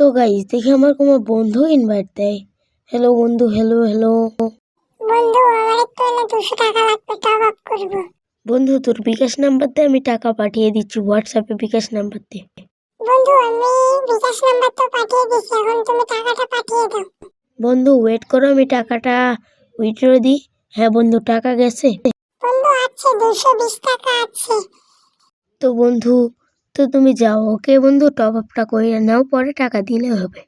তো গাইস দেখি আমার কোনো বন্ধু ইনভাইট দেয়। হ্যালো বন্ধু হ্যালো হ্যালো বন্ধু আমার একটু হলে দুশো টাকা লাগবে টপ আপ করব। বন্ধু তোর বিকাশ নাম্বার দিয়ে আমি টাকা পাঠিয়ে দিচ্ছি হোয়াটসঅ্যাপে বিকাশ নাম্বার দিয়ে বন্ধু আমি বিকাশ নাম্বার তো পাঠিয়ে দিছি এখন তুমি টাকাটা পাঠিয়ে দাও। বন্ধু ওয়েট করো আমি টাকাটা উইথড্র দিই হ্যাঁ বন্ধু টাকা গেছে। বন্ধু আছে দুশো বিশ টাকা আছে। তো বন্ধু তো তুমি যাও ওকে বন্ধু টপ আপটা করে নাও পরে টাকা দিলে হবে।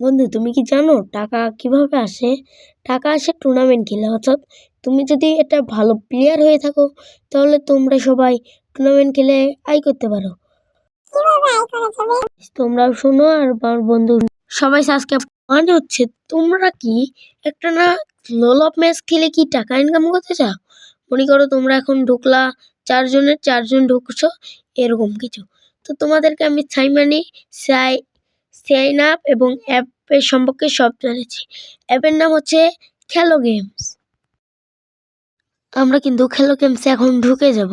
বন্ধু তোমার তুমি কি জানো টাকা কীভাবে আসে? টাকা আসে টুর্নামেন্ট খেলে অর্থাৎ তুমি যদি একটা ভালো প্লেয়ার হয়ে থাকো তাহলে তোমরা সবাই টুর্নামেন্ট খেলে আয় করতে পারো। তোমরাও শোনো আর আমার বন্ধু সবাই সাবস্ক্রাইব মানে হচ্ছে তোমরা কি একটা না লোল অফ ম্যাচ খেলে কি টাকা ইনকাম করতে চাও? মনে করো তোমরা এখন ঢুকলা চারজনের, চারজন ঢুকছো, এরকম কিছু। তো তোমাদেরকে আমি সাইমানি, সাই সাইন আপ এবং অ্যাপের সম্পর্কে সব জানিয়েছি অ্যাপের নাম হচ্ছে খেলো গেমস। আমরা কিন্তু খেলো গেমসে এখন ঢুকে যাব।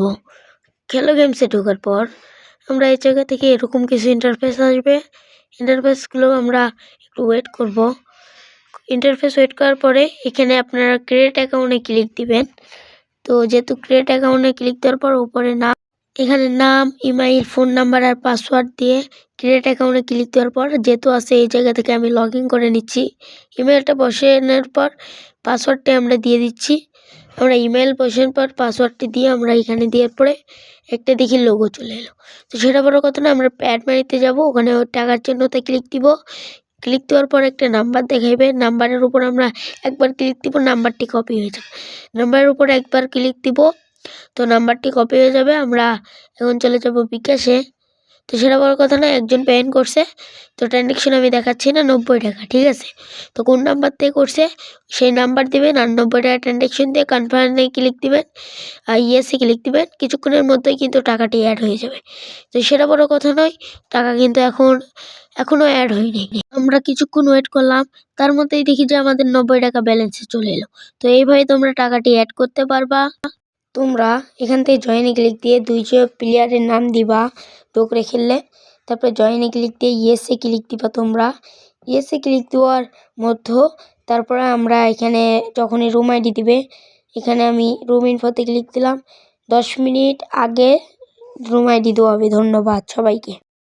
খেলো গেমসে ঢোকার পর আমরা এই জায়গা থেকে এরকম কিছু ইন্টারফেস আসবে। ইন্টারফেসগুলো আমরা একটু ওয়েট করব। ইন্টারফেস ওয়েট করার পরে এখানে আপনারা ক্রিয়েট অ্যাকাউন্টে ক্লিক দিবেন। তো যেহেতু ক্রিয়েট অ্যাকাউন্টে ক্লিক দেওয়ার পর উপরে নাম, এখানে নাম ইমেইল ফোন নাম্বার আর পাসওয়ার্ড দিয়ে ক্রিয়েট অ্যাকাউন্টে ক্লিক দেওয়ার পর যেহেতু আছে এই জায়গা থেকে আমি লগ করে নিচ্ছি। ইমেলটা বসে নেওয়ার পর পাসওয়ার্ডটা আমরা দিয়ে দিচ্ছি। আমরা ইমেল বসানোর পর পাসওয়ার্ডটি দিয়ে আমরা এখানে দেওয়ার পরে একটা দেখি লোগো চলে এলো। তো সেটা বড় কথা না, আমরা প্যাড মারিতে যাব, ওখানে টাকার জন্যতে ক্লিক দিব। ক্লিক দেওয়ার পর একটা নাম্বার দেখাইবে। নাম্বারের উপর আমরা একবার ক্লিক দিব নাম্বারটি কপি হয়ে যাবে। নাম্বারের উপর একবার ক্লিক দিব, তো নাম্বারটি কপি হয়ে যাবে। আমরা এখন চলে যাব বিকাশে। তো সেটা বড় কথা না, একজন পেমেন্ট করছে। তো ট্রানজেকশন আমি দেখাচ্ছি না, নব্বই টাকা, ঠিক আছে? তো কোন নাম্বার থেকে করছে? সেই নাম্বার দেবেন আর নব্বই টাকা ট্রানজেকশন দিয়ে কনফার্মে ক্লিক দেবেন। আর ইয়েসে ক্লিক দেবেন। কিছুক্ষণের মধ্যেই কিন্তু টাকাটি অ্যাড হয়ে যাবে। তো সেটা বড় কথা নয়, টাকা কিন্তু এখন এখনও অ্যাড হয়নি। আমরা কিছুক্ষণ ওয়েট করলাম, তার মধ্যেই দেখি যে আমাদের নব্বই টাকা ব্যালেন্সে চলে এলো। তো এইভাবে তোমরা টাকাটি অ্যাড করতে পারবা। তোমরা এখান থেকে জয়েনে ক্লিক দিয়ে দুইজন প্লেয়ারের নাম দিবা ডোকরে খেললে তারপরে জয়েনে ক্লিক দিয়ে ইয়েসে ক্লিক দিবা তোমরা। ইয়েসে ক্লিক দেওয়ার মধ্য তারপরে আমরা এখানে যখনই রুম আইডি দিবে, এখানে আমি রুম ইনফোতে ক্লিক দিলাম। দশ মিনিট আগে রুম আইডি দেওয়া হবে। ধন্যবাদ সবাইকে।